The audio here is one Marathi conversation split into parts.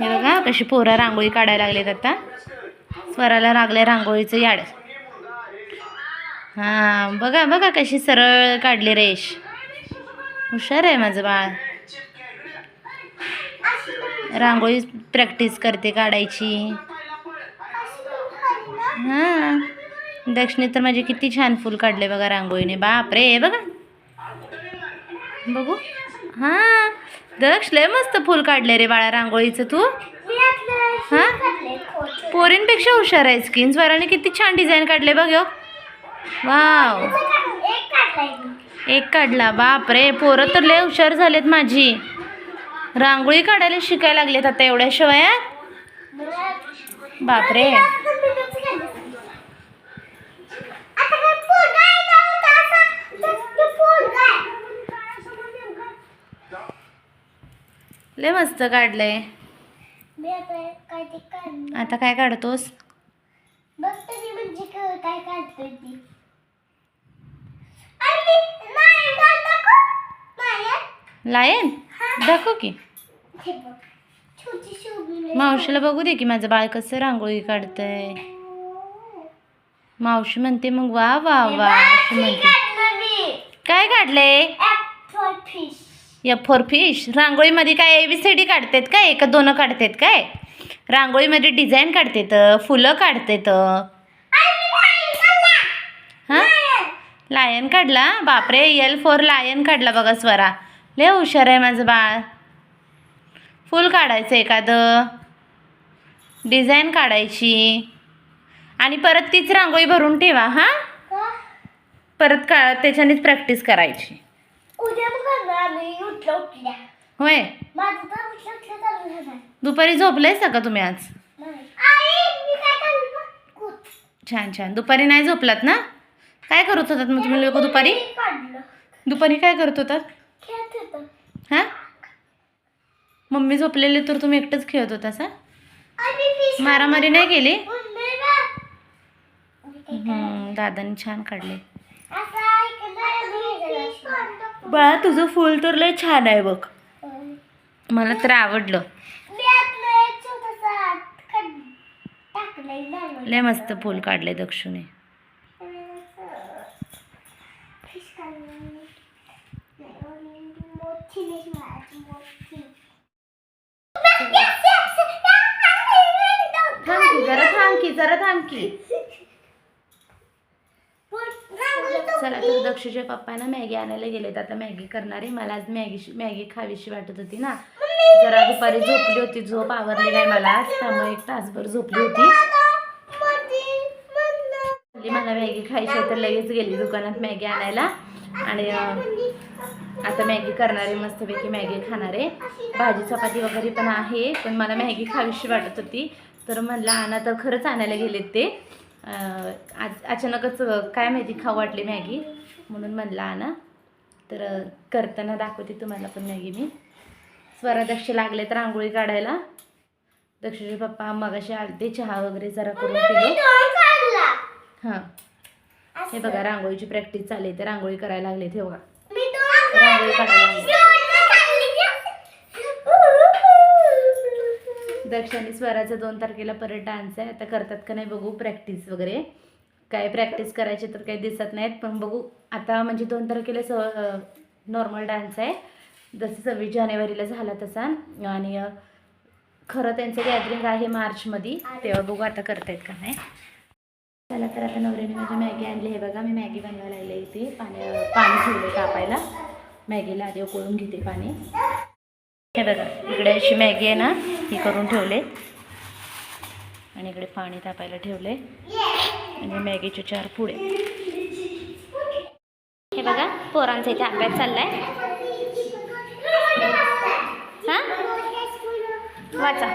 हे बघा कशी पोरं रांगोळी काढायला लागलेत आता. स्वराला लागले रांगोळीचं याड. हा बघा बघा कशी सरळ काढली रेश हुशार आहे माझं बाळ. रांगोळी प्रॅक्टिस करते काढायची. हां दक्षिणी तर माझे किती छान फुल काढले बघा रांगोळीने. बापरे बघा. बघू. हां? दक्ष लय मस्त फुल काढले रे बाळा रांगोळीचं तू. हा? पोरींपेक्षा हुशार आहे स्किन स्वराने किती छान डिझाईन काढले बघ ह्यो. वाव एक काढला. बापरे पोरं तर लय हुशार झालेत माझी. रांगोळी काढायला शिकायला लागलेत आता एवढ्या शिवायात. बापरे. लय मस्त काढलंय. आता काय काढतोस? म्हणजे लायन? दाखव की. मावशीला बघू दे की माझं बाळ कसं रांगोळी काढतंय. मावशी म्हणते मग वा वा वा म्हणते. काय काढले फिश एफ फॉर फिश रांगोळीमध्ये काय ए बी सी डी काढतेत काय? एक दोन काढतेत काय? रांगोळीमध्ये डिझाईन काढतेत फुलं काढतेत. हां? लायन काढला? बापरे एल फोर लायन काढला बघा स्वरा. लय हुशार आहे माझं बाळ. फुल काढायचं एखादं. डिझाईन काढायची. आणि परत तीच रांगोळी भरून ठेवा हां? परत का त्याच्यानेच प्रॅक्टिस करायची. होय. दुपारी झोपलायसा का तुम्ही आज? छान छान. दुपारी नाही झोपलात ना? काय करत होतात मग तुम्ही लोक दुपारी? दुपारी काय करत होतात? हां? मम्मी झोपलेली तर तुम्ही एकटंच खेळत होता सा मारामारी नाही केली? दादाने छान काढले. बाळा तुझं फुल तर लय छान आहे बघ. मला तर आवडलं. लय मस्त फुल काढले की जरा थांब की जरा थांब की. चला तर दक्षच्या पप्पाना मॅगी आणायला गेलेत. आता मॅगी करणार आहे. मला आज मॅगी मॅगी खावीशी वाटत होती ना. जरा दुपारी झोपली होती. झोप आवरली नाही मला आज. त्यामुळे एक तासभर झोपली होती. मला मॅगी खायची आहे तर लगेच गेली दुकानात मॅगी आणायला. आणि आता मॅगी करणार आहे. मस्तपैकी मॅगी खाणारे भाजी चपाती वगैरे पण आहे पण मला मॅगी खावीशी वाटत होती. तर म्हणलं आणा तर खरंच आणायला गेलेत ते. आज अचानकच काय माहिती खाऊ वाटली मॅगी म्हणून म्हणलं आणा तर करताना दाखवते तुम्हाला पण मॅगी मी. स्वरा दक्ष लागले तर आंघोळी काढायला. दक्षचे पप्पा मगाशी आलते चहा वगैरे जरा करून पिलो. हां. हे बघा रांगोळीची प्रॅक्टिस चालली तर रांगोळी करायला लागले ते बघा रांगोळी काढायला लागले दक्ष आणि स्वराचा दोन तारखेला परत डान्स आहे. आता करतात का नाही बघू प्रॅक्टिस वगैरे. काय प्रॅक्टिस करायचे तर काही दिसत नाहीत पण बघू. आता म्हणजे दोन तारखेला स नॉर्मल डान्स आहे. जसं सव्वीस जानेवारीला झाला तसा. आणि खरं त्यांचं गॅदरिंग आहे मार्चमध्ये. तेव्हा बघू आता करतायत का नाही. चला तर आता नवऱ्याने माझी मॅगी आणली. हे बघा मी मॅगी बनवायला लागले इथे. पाणी पाणी ठेवले कापायला. मॅगीला आधी उकळून घेते पाणी. हे बघा इकडे अशी मॅगी आहे ना. ही करून ठेवले. आणि इकडे पाणी तापायला ठेवले. आणि मॅगीचे चार पुढे हे बघा पोरांचा इथे अभ्यास चाललाय. हां? वाचा.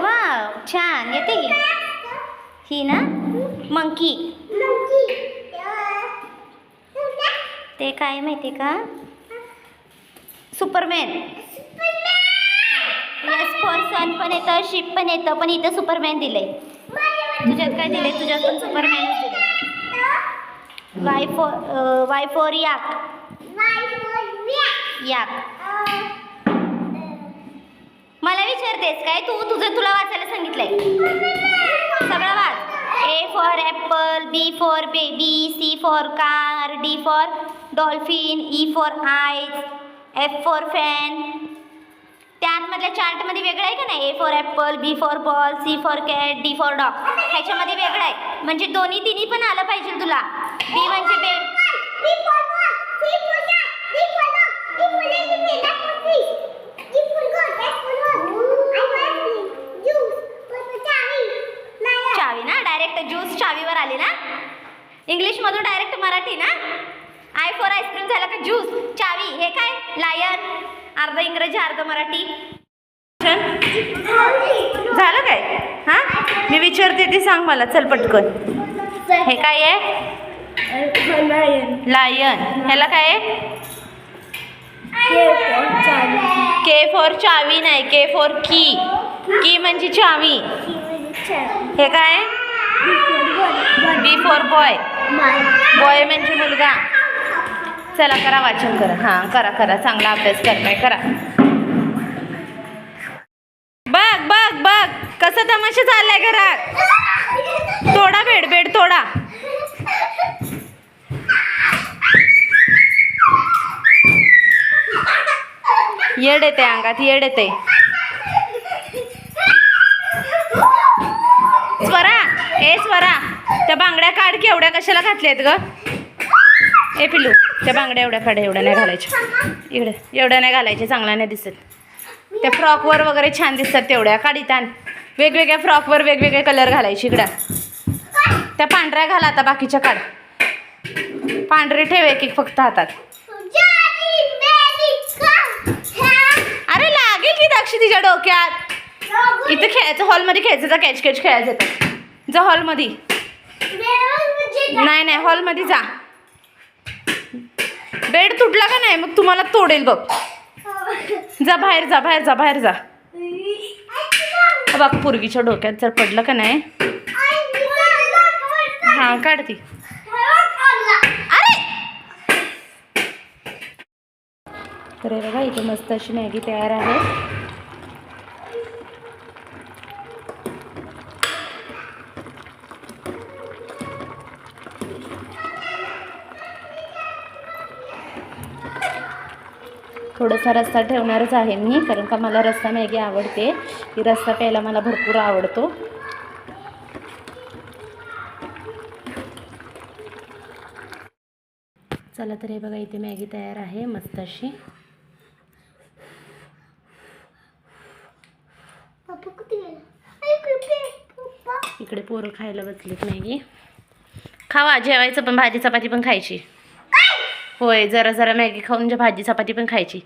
वा छान. येते की? ही ना? मंकी. ते काय माहिती का? सुपरमॅन यस फॉर सन पण येतं शिप पण येतं पण इथं सुपरमॅन दिलंय. तुझ्यात काय दिलंय? तुझ्यात पण Superman Y for Y for yak yak मला विचारतेस काय? तू तुझं तुला वाचायला सांगितलंय. सगळं वाच. A for apple B for baby C for car D for dolphin E for eyes F for fan त्यामधल्या चार्टमध्ये वेगळं आहे का नाही? A for apple B for ball C for cat D for dog ह्याच्यामध्ये वेगळं आहे. म्हणजे दोन्ही तिन्ही पण आलं पाहिजे तुला. बी म्हणजे बे चावी ना डायरेक्ट ज्यूस चावीवर आली ना इंग्लिशमधून डायरेक्ट मराठी ना आय फॉर आईस्क्रीम झालं का ज्यूस चावी हे काय लायन अर्ध झालं मराठी? झालं काय? हा? मी विचारते ती सांग मला. चल पटकन. हे काय आहे? लायन ह्याला काय आहे? के फॉर चावी नाही. के फॉर की की म्हणजे चावी. हे काय बी फॉर बॉय बॉय म्हणजे मुलगा. चला करा वाचन करा. हां करा करा. चांगला अभ्यास करताय. करा. कसं तमाशा चाललाय घरात? तोडा बेड बेड तोडा. येड येते अंगात येड येते. स्वरा ए स्वरा त्या बांगड्या काढ की एवढ्या कशाला घातल्यात ग? ए पिलू त्या बांगड्या एवढ्या काढ एवढ्या नाही घालायच्या. इकडे एवढ्या नाही घालायच्या चांगल्या नाही दिसत. त्या फ्रॉकवर वगैरे छान दिसतात तेवढ्या. काढितान वेगवेगळ्या फ्रॉकवर वेगवेगळे कलर घालायचे इकडं. त्या पांढऱ्या घाला आता बाकीच्या काढ. पांढरे ठेव एक एक फक्त हातात. अरे लागेल की दाक्षी तिच्या डोक्यात. इथं खेळायचं हॉलमध्ये खेळायचं जा कॅच कॅच खेळायचं तर जा हॉलमध्ये नाही नाही हॉलमध्ये जा. बेड तुटला का नाही? मग तुम्हाला तोडेल बघ. जा बाहेर जा बाहेर जा बाहेर जा. बघ पोरगीच्या डोक्यात जर पडलं का नाही? हां काढती अरे! तर बघा इथे मस्त अशी मॅगी तयार आहे. थोडासा रस्सा ठेवणारच आहे मी कारण का मला रस्सा मॅगी आवडते. ती रस्सा प्यायला मला भरपूर आवडतो. चला तर हे बघा इथे मॅगी तयार आहे मस्त अशी. इकडे पोरं खायला बसलीत मॅगी. खावा जेवायचं पण भाजी चपाती पण खायची. होय जरा जरा मॅगी खाऊन म्हणजे भाजी चपाती पण खायची.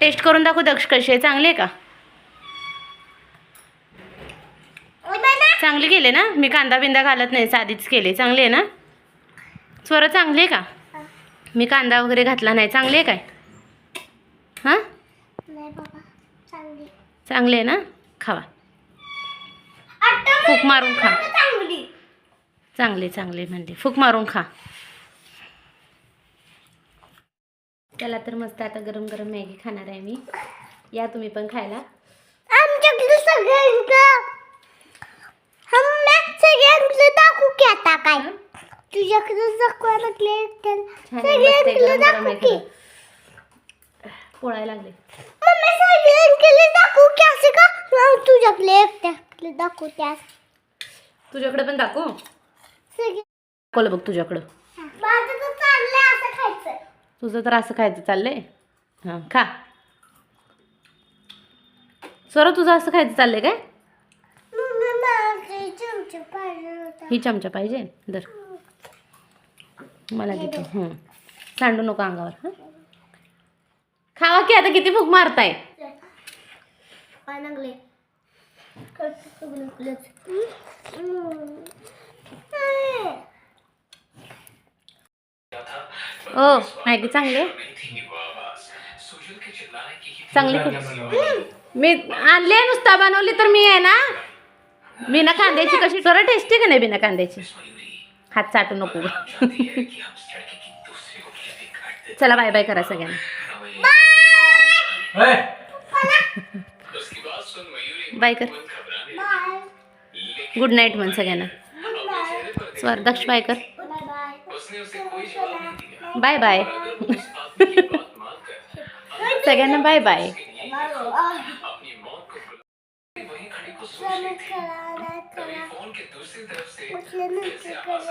टेस्ट करून दाखव दक्ष कशी आहे. चांगली आहे का? चांगली केले ना? मी कांदा बिंदा घालत नाही साधीच केले. चांगली आहे ना? स्वरा चांगली आहे का? मी कांदा वगैरे घातला नाही. चांगली आहे काय? हां? चांगली. आहे ना? खावा. फूक मारून खा. चांगले चांगले म्हणले. फूक मारून खा. त्याला तर मस्त आता गरम गरम मॅगी खाणार आहे मी. या तुम्ही पण खायला. आमच्याकडे सगळ्यांचं सगळ्यांकडे दाखवू की आता काय. तुझ्याकडे दाखवा लागले तर सगळ्यांकडे दाखवू की. खरं. पोळायला लागले. मम्मी सगळ्यांकडे दाखवू की असं का? मग तुझ्याकडे एकट्याकडे दाखवू त्यास तुझ्याकडे पण दाखवू? सगळे दाखवलं बघ तुझ्याकडं माझं तर चाललंय असं खायचं तुझं तर असं खायचं चाललंय? हां. खा. सर तुझं असं खायचं चाललंय काय? ही चमचा पाहिजे. दर मला देतो. हं. सांडू नको अंगावर. हां. खावा की आता किती भूक मारताय? लागले ओ मॅगी चांगली? चांगली मी आणली नुसता बनवली तर मी आहे ना बिना कांद्याची कशी जरा टेस्टी का नाही बिना कांद्याची हात चाटू नको चला बाय बाय करा सगळ्यांना बाय कर बाय गुड नाईट म्हण सगळ्यांना स्वर दक्ष बाय कर बाय बाय बाय सगळ्यांना बाय बाय उचलून करतो।